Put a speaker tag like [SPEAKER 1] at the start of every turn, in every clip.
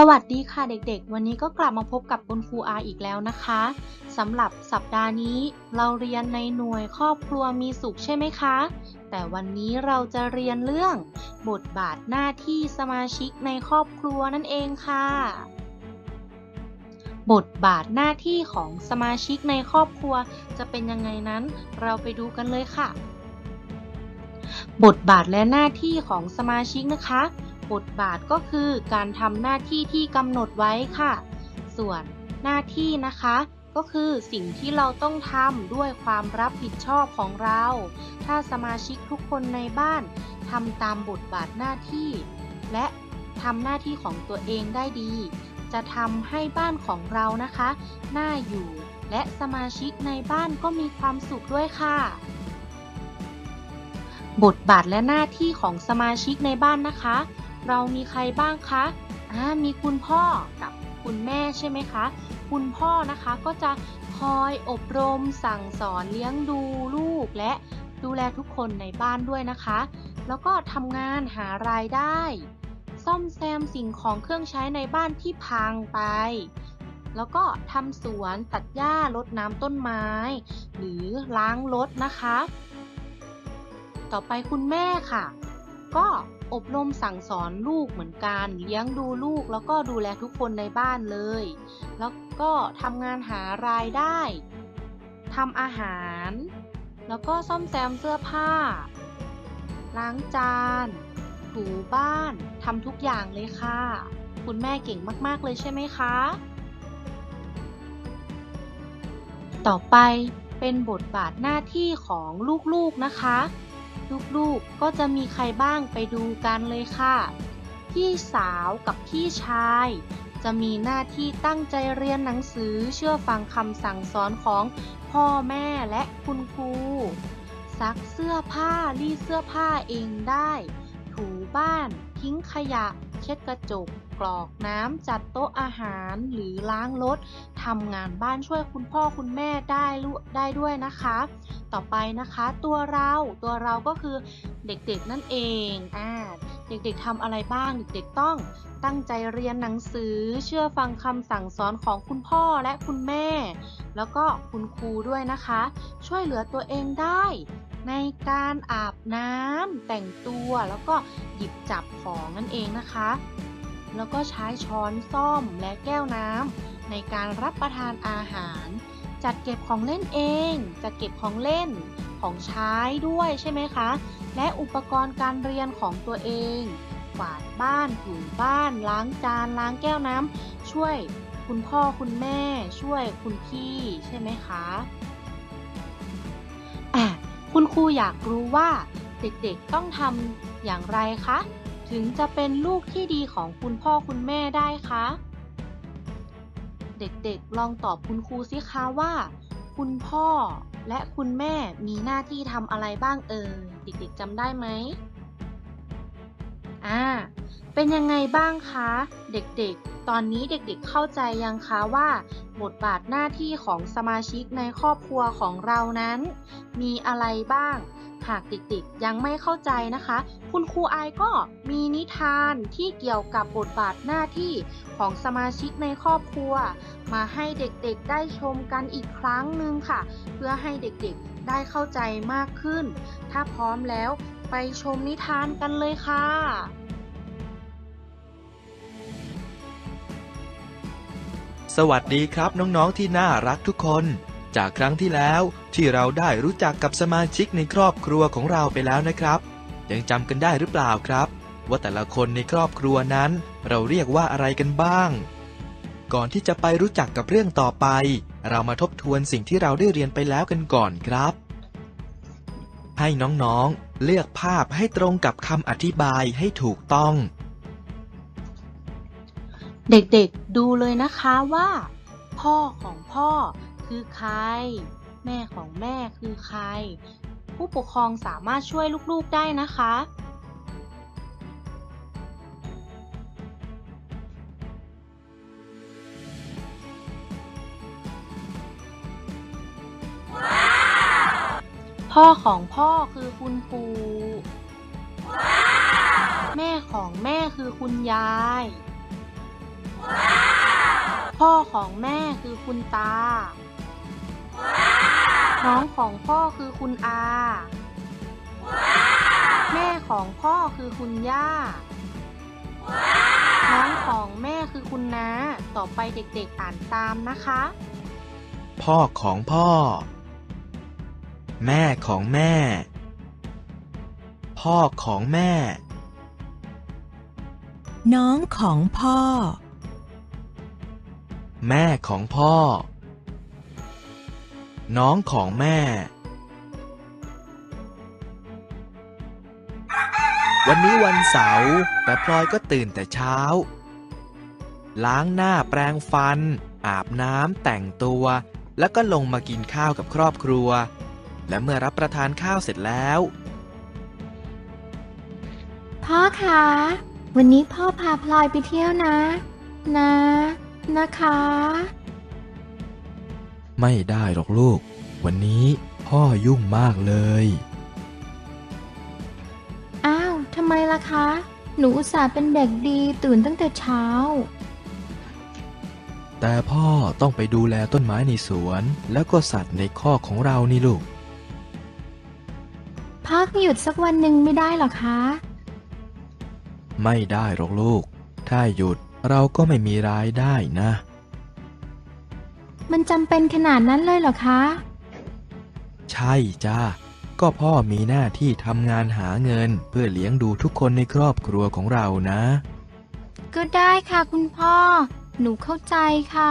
[SPEAKER 1] สวัสดีค่ะเด็กๆ วันนี้ก็กลับมาพบกับคุณครูอาอีกแล้วนะคะสำหรับสัปดาห์นี้เราเรียนในหน่วยครอบครัวมีสุขใช่ไหมคะ แต่วันนี้เราจะเรียนเรื่อง บทบาทหน้าที่สมาชิกในครอบครัวนั่นเองค่ะ บทบาทหน้าที่ของสมาชิกในครอบครัวจะเป็นยังไงนั้น เราไปดูกันเลยค่ะ บทบาทและหน้าที่ของสมาชิกนะคะ บทบาทก็คือการทำหน้าที่ที่กำหนดไว้ค่ะ ส่วนหน้าที่นะคะ ก็คือสิ่งที่เราต้องทำด้วยความรับผิดชอบของเรา ถ้าสมาชิกทุกคนในบ้านทำตามบทบาทหน้าที่ และทำหน้าที่ของตัวเองได้ดี จะทำให้บ้านของเรานะคะ น่าอยู่ และสมาชิกในบ้านก็มีความสุขด้วยค่ะ บทบาทและหน้าที่ของสมาชิกในบ้านนะคะ เรามีใครบ้างคะอ่ามีคุณพ่อกับคุณแม่ใช่ไหมคะ คุณพ่อนะคะก็จะคอยอบรมสั่งสอนเลี้ยงดูลูกและดูแลทุกคนในบ้านด้วยนะคะ แล้วก็ทำงานหารายได้ ซ่อมแซมสิ่งของเครื่องใช้ในบ้านที่พังไป แล้วก็ทำสวนตัดหญ้ารดน้ำต้นไม้ หรือล้างรถนะคะ ต่อไปคุณแม่ค่ะ ก็ อบรมสั่งสอนลูกเหมือนกัน เลี้ยงดูลูกแล้วก็ดูแลทุกคนในบ้านเลย แล้วก็ทำงานหารายได้ทำอาหาร แล้วก็ซ่อมแซมเสื้อผ้า ล้างจาน ถูบ้านทำทุกอย่างเลยค่ะ คุณแม่เก่งมากๆเลยใช่ไหมคะ ต่อไปเป็นบทบาทหน้าที่ของลูกๆนะคะ ลูกๆก็จะมีใครบ้างไปดูกันเลยค่ะ พี่สาวกับพี่ชาย จะมีหน้าที่ตั้งใจเรียนหนังสือเชื่อฟังคำสั่งสอนของพ่อแม่และคุณครู ซักเสื้อผ้ารีดเสื้อผ้าเองได้ ถูบ้าน ทิ้งขยะ เช็ดกระจก กรอกน้ำจัดโต๊ะอาหารหรือล้างรถทำงานบ้านช่วยคุณพ่อคุณแม่ได้ได้ด้วยนะคะ ต่อไปนะคะตัวเราตัวเราก็คือเด็กๆนั่นเองอ่าเด็กๆทำอะไรบ้างเด็กๆต้อง ตั้งใจเรียนหนังสือ เชื่อฟังคำสั่งสอนของคุณพ่อและคุณแม่ แล้วก็คุณครูด้วยนะคะ ช่วยเหลือตัวเองได้ ในการอาบน้ำแต่งตัวแล้วก็หยิบจับของนั่นเองนะคะ แล้วก็ใช้ช้อนซ่อมและแก้วน้ำในการรับประทานอาหาร จัดเก็บของเล่นเอง จัดเก็บของเล่นของใช้ด้วยใช่ไหมคะ และอุปกรณ์การเรียนของตัวเอง วาดบ้านถูบ้าน ล้างจาน ล้างแก้วน้ำช่วยคุณพ่อคุณแม่ ช่วยคุณพี่ใช่ไหมคะอะคุณครูอยากรู้ว่าเด็กๆต้องทำอย่างไรคะ ถึงจะเป็นลูกที่ดีของคุณพ่อคุณแม่ได้คะ เด็กๆลองตอบคุณครูสิคะว่า คุณพ่อและคุณแม่มีหน้าที่ทำอะไรบ้างเอ่ยเด็กๆจำได้ไหม อ่า เป็นยังไงบ้างคะ เด็กๆ ตอนนี้เด็กๆเข้าใจยังคะว่า บทบาทหน้าที่ของสมาชิกในครอบครัวของเรานั้น มีอะไรบ้าง หากเด็กๆยังไม่เข้าใจนะคะ คุณครูไอก็มีนิทานที่เกี่ยวกับบทบาทหน้าที่ของสมาชิกในครอบครัว มาให้เด็กๆได้ชมกันอีกครั้งหนึ่งค่ะ เพื่อให้เด็กๆได้เข้าใจมากขึ้น ถ้าพร้อมแล้ว ไปชมนิทานกันเลยค่ะ
[SPEAKER 2] สวัสดีครับน้องๆที่น่ารักทุกคน จากครั้งที่แล้วที่เราได้รู้จักกับสมาชิกในครอบครัวของเราไปแล้วนะครับ ยังจำกันได้หรือเปล่าครับ ว่าแต่ละคนในครอบครัวนั้น เราเรียกว่าอะไรกันบ้าง ก่อนที่จะไปรู้จักกับเรื่องต่อไป เรามาทบทวนสิ่งที่เราได้เรียนไปแล้วกันก่อนครับให้น้องๆ เลือกภาพให้ตรงกับคำอธิบายให้ถูกต้อง
[SPEAKER 1] เด็กๆ ดูเลยนะคะว่า พ่อของพ่อคือใคร แม่ของแม่คือใคร ผู้ปกครองสามารถช่วยลูกๆได้นะคะ พ่อของพ่อคือคุณปู่แม่ของแม่คือคุณยาย พ่อของแม่คือคุณตา น้องของพ่อคือคุณอา แม่ของพ่อคือคุณย่า น้องของแม่คือคุณน้า ต่อไปเด็กๆอ่านตามนะคะ
[SPEAKER 2] พ่อของพ่อ แม่ของแม่ พ่อของแม่
[SPEAKER 3] น้องของพ่อ
[SPEAKER 2] แม่ของพ่อ น้องของแม่ วันนี้วันเสาร์แต่พลอยก็ตื่นแต่เช้า ล้างหน้าแปรงฟัน อาบน้ำแต่งตัว แล้วก็ลงมากินข้าวกับครอบครัว และเมื่อรับประทานข้าวเสร็จแล้ว
[SPEAKER 4] พ่อคะ วันนี้พ่อพาพลอยไปเที่ยวนะ นะ นะคะ
[SPEAKER 2] ไม่ได้หรอกลูก วันนี้พ่อยุ่งมากเลย
[SPEAKER 4] อ้าวทำไมล่ะคะ หนูอุตส่าห์เป็นเด็กดีตื่นตั้งแต่เช้า
[SPEAKER 2] แต่พ่อต้องไปดูแลต้นไม้ในสวน แล้วก็สัตว์ในคอกของเรานี่ลูก
[SPEAKER 4] พ่อ ก็หยุดสักวันหนึ่งไม่ได้หรอคะ
[SPEAKER 2] ไม่ได้หรอกลูก ถ้าหยุดเราก็ไม่มีรายได้นะ
[SPEAKER 4] มันจำเป็นขนาดนั้นเลยเหรอคะ
[SPEAKER 2] ใช่จ้าก็พ่อมีหน้าที่ทำงานหาเงินเพื่อเลี้ยงดูทุกคนในครอบครัวของเรานะ
[SPEAKER 4] ก็ได้ค่ะคุณพ่อ หนูเข้าใจค่ะ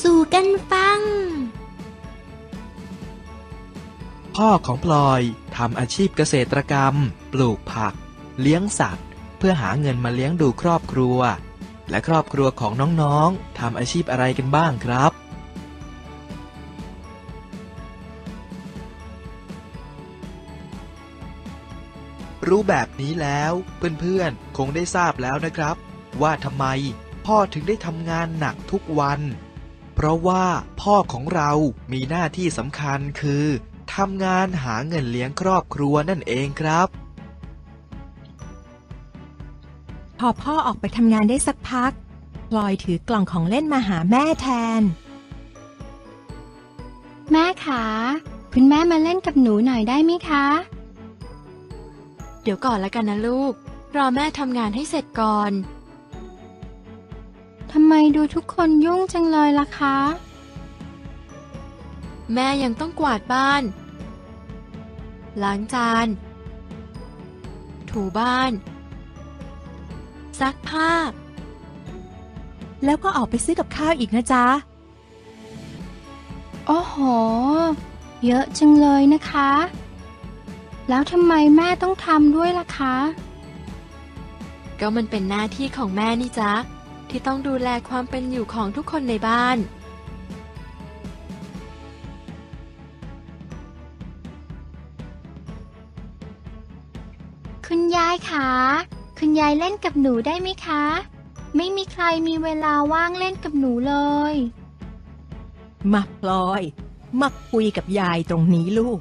[SPEAKER 4] สู่กันฟัง
[SPEAKER 2] พ่อของพลอยทำอาชีพเกษตรกรรม ปลูกผัก เลี้ยงสัตว์ เพื่อหาเงินมาเลี้ยงดูครอบครัว และครอบครัวของน้องๆทำอาชีพอะไรกันบ้างครับ รู้แบบนี้แล้วเพื่อนๆ คงได้ทราบแล้วนะครับ ว่าทำไมพ่อถึงได้ทำงานหนักทุกวัน ราะว่าพ่อของเรามีหน้าที่สำคัญคือทำงานหาเงินเลี้ยงครอบครัวนั่นเองครับ
[SPEAKER 3] พอพ่อออกไปทำงานได้สักพักพลอยถือกล่องของเล่นมาหาแม่แทน
[SPEAKER 4] แม่คะคุณแม่มาเล่นกับหนูหน่อยได้ไหมคะ
[SPEAKER 5] เดี๋ยวก่อนละกันนะลูก รอแม่ทำงานให้เสร็จก่อน
[SPEAKER 4] ทำไมดูทุกคนยุ่งจังเลยล่ะคะ
[SPEAKER 5] แม่ยังต้องกวาดบ้าน ล้างจาน ถูบ้าน ซักผ้า
[SPEAKER 3] แล้วก็ออกไปซื้อกับข้าวอีกนะจ๊ะ
[SPEAKER 4] โอ้โห เยอะจังเลยนะคะ แล้วทำไมแม่ต้องทำด้วยล่ะคะ
[SPEAKER 5] ก็มันเป็นหน้าที่ของแม่นี่จ๊ะ ที่ต้องดูแลความเป็นอยู่ของทุกคนในบ้าน
[SPEAKER 4] คุณยายคะ คุณยายเล่นกับหนูได้ไหมคะ ไม่มีใครมีเวลาว่างเล่นกับหนูเลย
[SPEAKER 3] มาพลอย มาคุยกับยายตรงนี้ลูก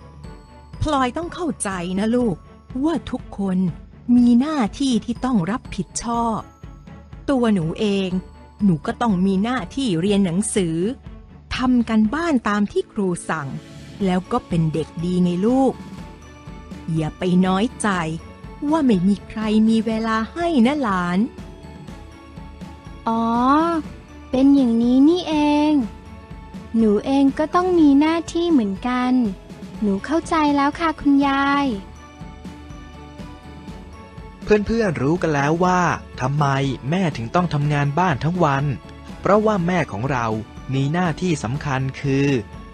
[SPEAKER 3] พลอยต้องเข้าใจนะลูก ว่าทุกคนมีหน้าที่ที่ต้องรับผิดชอบ ตัวหนูเอง หนูก็ต้องมีหน้าที่เรียนหนังสือทำกันบ้านตามที่ครูสั่ง แล้วก็เป็นเด็กดีไงลูก อย่าไปน้อยใจ ว่าไม่มีใครมีเวลาให้นะหลาน
[SPEAKER 4] อ๋อ เป็นอย่างนี้นี่เอง หนูเองก็ต้องมีหน้าที่เหมือนกัน หนูเข้าใจแล้วค่ะคุณยาย
[SPEAKER 2] เพื่อนๆรู้กันแล้วว่าทำไมแม่ถึงต้องทำงานบ้านทั้งวัน เพราะว่าแม่ของเรามีหน้าที่สำคัญคือ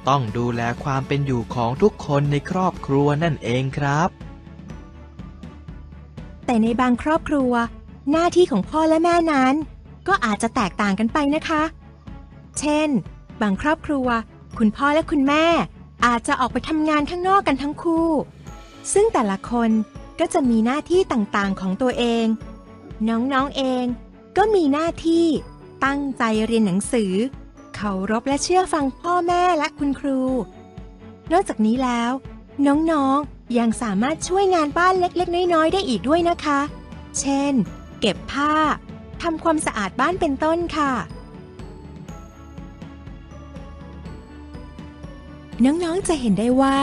[SPEAKER 2] ต้องดูแลความเป็นอยู่ของทุกคนในครอบครัวนั่นเองครับ
[SPEAKER 3] แต่ในบางครอบครัว หน้าที่ของพ่อและแม่นั้น ก็อาจจะแตกต่างกันไปนะคะ เช่น บางครอบครัว คุณพ่อและคุณแม่ อาจจะออกไปทำงานข้างนอกกันทั้งคู่ ซึ่งแต่ละคน ก็จะมีหน้าที่ต่างๆของตัวเอง น้องๆเองก็มีหน้าที่ตั้งใจเรียนหนังสือ เคารพและเชื่อฟังพ่อแม่และคุณครู นอกจากนี้แล้ว น้องๆยังสามารถช่วยงานบ้านเล็กๆ น้อยๆ ได้อีกด้วยนะคะ เช่น เก็บผ้าทำความสะอาดบ้านเป็นต้นค่ะ น้องๆจะเห็นได้ว่า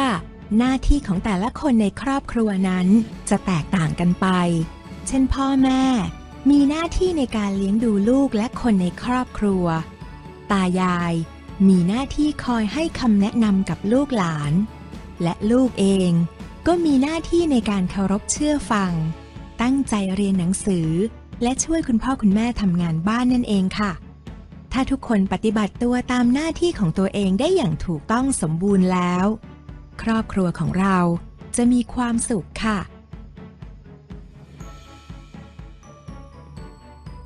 [SPEAKER 3] หน้าที่ของแต่ละคนในครอบครัวนั้นจะแตกต่างกันไป เช่นพ่อแม่ มีหน้าที่ในการเลี้ยงดูลูกและคนในครอบครัว ตายาย มีหน้าที่คอยให้คำแนะนำกับลูกหลาน และลูกเองก็มีหน้าที่ในการเคารพเชื่อฟัง ตั้งใจเรียนหนังสือ และช่วยคุณพ่อคุณแม่ทำงานบ้านนั่นเองค่ะ ถ้าทุกคนปฏิบัติตัวตามหน้าที่ของตัวเองได้อย่างถูกต้องสมบูรณ์แล้ว ครอบครัวของเราจะมีความสุขค่ะ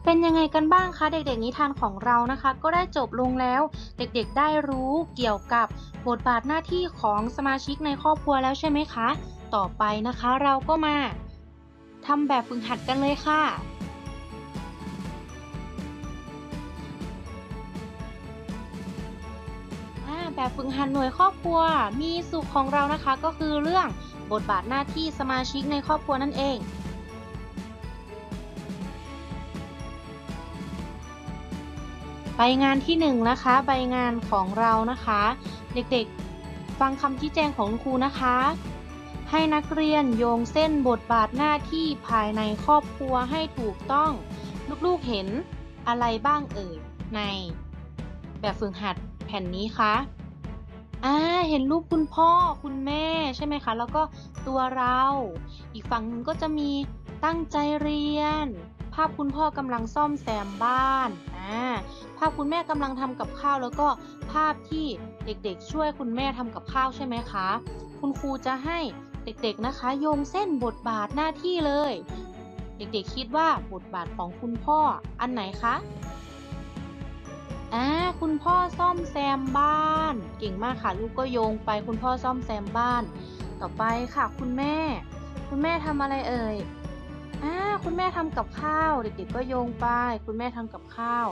[SPEAKER 1] เป็นยังไงกันบ้างคะ เด็กๆนิทานของเรานะคะ ก็ได้จบลงแล้ว เด็กๆได้รู้เกี่ยวกับบทบาทหน้าที่ของสมาชิกในครอบครัวแล้วใช่ไหมคะ ต่อไปนะคะเราก็มาทำแบบฝึกหัดกันเลยค่ะ แบบฝึกหัดหน่วยครอบครัว มีสุขของเรานะคะก็คือเรื่องบทบาทหน้าที่สมาชิกในครอบครัวนั่นเอง ใบงานที่หนึ่งนะคะ ใบงานของเรานะคะ เด็กๆ ฟังคำชี้แจงของคุณครูนะคะ ให้นักเรียนโยงเส้นบทบาทหน้าที่ภายในครอบครัวให้ถูกต้อง ลูกๆเห็นอะไรบ้างเอ่ยใน แบบฝึกหัดแผ่นนี้คะ อ่าเห็นรูปคุณพ่อคุณแม่ใช่ไหมคะ แล้วก็ตัวเรา อีกฝั่งนึงก็จะมีตั้งใจเรียน ภาพคุณพ่อกำลังซ่อมแซมบ้านอ่าภาพคุณแม่กำลังทำกับข้าว แล้วก็ภาพที่เด็กๆ ช่วยคุณแม่ทำกับข้าวใช่ไหมคะ คุณครูจะให้เด็กๆนะคะ โยงเส้นบทบาทหน้าที่เลย เด็กๆคิดว่าบทบาทของคุณพ่ออันไหนคะ อ่าคุณพ่อซ่อมแซมบ้าน เก่งมากค่ะลูกก็โยงไปคุณพ่อซ่อมแซมบ้าน ต่อไปค่ะ คุณแม่ คุณแม่ทำอะไรเอ่ยอ่าคุณแม่ทำกับข้าว เด็กๆก็โยงไป คุณแม่ทำกับข้าว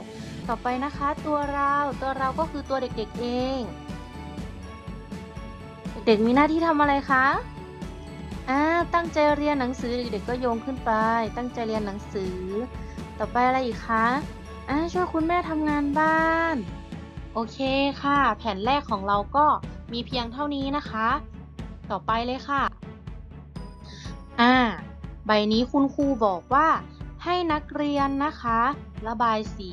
[SPEAKER 1] ต่อไปนะคะ ตัวเราตัวเราก็คือตัวเด็กๆเอง เด็กๆมีหน้าที่ทำอะไรคะอ่าตั้งใจเรียนหนังสือเด็กๆก็โยงขึ้นไป ตั้งใจเรียนหนังสือ ต่อไปอะไรอีกคะ อ่าช่วยคุณแม่ทำงานบ้าน โอเคค่ะ แผ่นแรกของเราก็มีเพียงเท่านี้นะคะ ต่อไปเลยค่ะ อ่า ใบนี้คุณครูบอกว่าให้นักเรียนนะคะ ระบายสี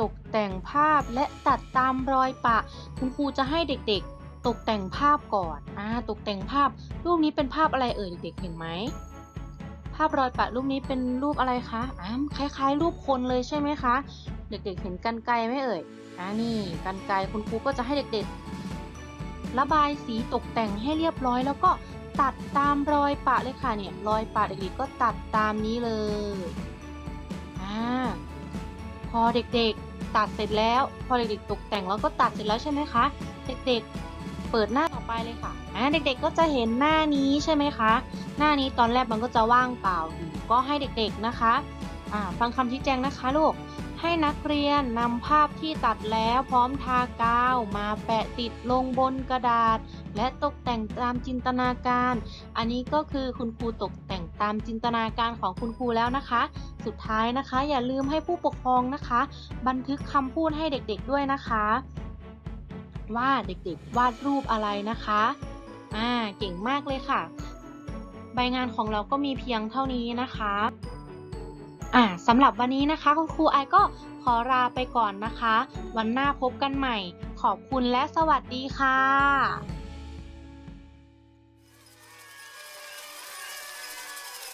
[SPEAKER 1] ตกแต่งภาพและตัดตามรอยปะ คุณครูจะให้เด็กๆ ตกแต่งภาพก่อน อ่า ตกแต่งภาพ รูปนี้เป็นภาพอะไรเอ่ยเด็กๆ เห็นไหม ภาพรอยปะรูปนี้เป็นรูปอะไรคะอ่าคล้าย ๆ รูปคนเลยใช่ไหมคะ เด็กๆเห็นกันไกรไหมเอ่ยอ่านี่กันไกรคุณครูก็จะให้เด็กๆ ระบายสีตกแต่งให้เรียบร้อย แล้วก็ตัดตามรอยปะเลยค่ะเนี่ยรอยปะเด็กๆก็ตัดตามนี้เลยอ่าพอเด็กๆตัดเสร็จแล้ว พอเด็กๆตกแต่งแล้วก็ตัดเสร็จแล้วใช่ไหมคะ เด็กๆ เปิดหน้าต่อไปเลยค่ะอ่าเด็กๆก็จะเห็นหน้านี้ใช่ไหมคะ หน้านี้ตอนแรกมันก็จะว่างเปล่าอยู่ก็ให้เด็กๆนะคะอ่าฟังคำชี้แจงนะคะลูก ให้นักเรียนนำภาพที่ตัดแล้วพร้อมทากาว มาแปะติดลงบนกระดาษ และตกแต่งตามจินตนาการ อันนี้ก็คือคุณครูตกแต่งตามจินตนาการของคุณครูแล้วนะคะ สุดท้ายนะคะ อย่าลืมให้ผู้ปกครองนะคะ บันทึกคำพูดให้เด็กๆด้วยนะคะ ว่าเด็กๆวาดรูปอะไรนะคะ อ่า เก่งมากเลยค่ะ ใบงานของเราก็มีเพียงเท่านี้นะคะ อ่าสำหรับวันนี้นะคะ คุณครูไอก็ขอลาไปก่อนนะคะ วันหน้าพบกันใหม่ ขอบคุณและสวัสดีค่ะ